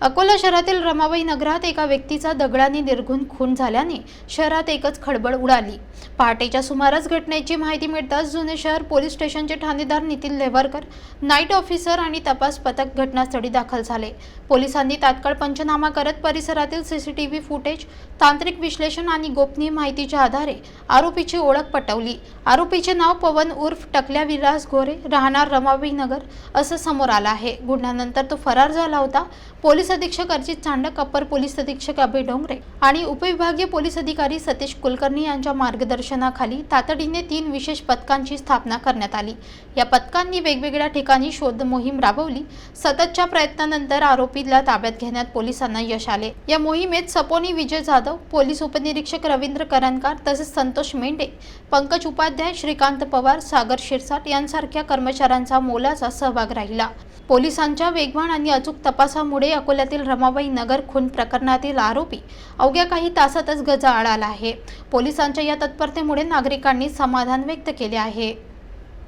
अकोला शहरातील रमाबाई नगरात एका व्यक्तीचा दगडाने निर्घुण खून झाल्याने शहरात एकच खळबळ उडाली. पहाटेच्या सुमारास घटनेची माहिती मिळताच जुने शहर पोलीस स्टेशनचे ठाणेदार नितीन लेवरकर नाईट ऑफिसर आणि तपास पथक घटनास्थळी दाखल झाले. पोलिसांनी तात्काळ पंचनामा करत परिसरातील सीसीटीव्ही फुटेज तांत्रिक विश्लेषण आणि गोपनीय माहितीच्या आधारे आरोपीची ओळख पटवली. आरोपीचे नाव पवन उर्फ टकल्या विलास गोरे राहणार रमाबाई नगर असं समोर आलं आहे. गुन्ह्यानंतर तो फरार झाला होता. पोलीस अधीक्षक अर्जित चांडक अप्पर पोलीस अधीक्षक अभय डोंगरे आणि उपविभागीय पोलीस अधिकारी सतीश कुलकर्णी यांच्या मार्गदर्शनाखाली तातडीने तीन विशेष पथकांची स्थापना करण्यात आली. या पथकांनी वेगवेगळ्या ठिकाणी शोध मोहीम राबवली. सततच्या प्रयत्नानंतर आरोपीला ताब्यात घेण्यात पोलिसांना यश आले. या मोहिमेत सपोनी विजय जाधव पोलीस उपनिरीक्षक रवींद्र करंदकार तसेच संतोष मेंढे पंकज उपाध्याय श्रीकांत पवार सागर शिरसाट यांसारख्या कर्मचाऱ्यांचा मोलाचा सहभाग राहिला. पोलिसांच्या वेगवान आणि अचूक तपासामुळे अकोल्यातील रमाबाई नगर खून प्रकरणातील आरोपी अवघ्या काही तासातच गजाआड आला आहे. पोलिसांच्या या तत्परतेमुळे नागरिकांनी समाधान व्यक्त केले आहे.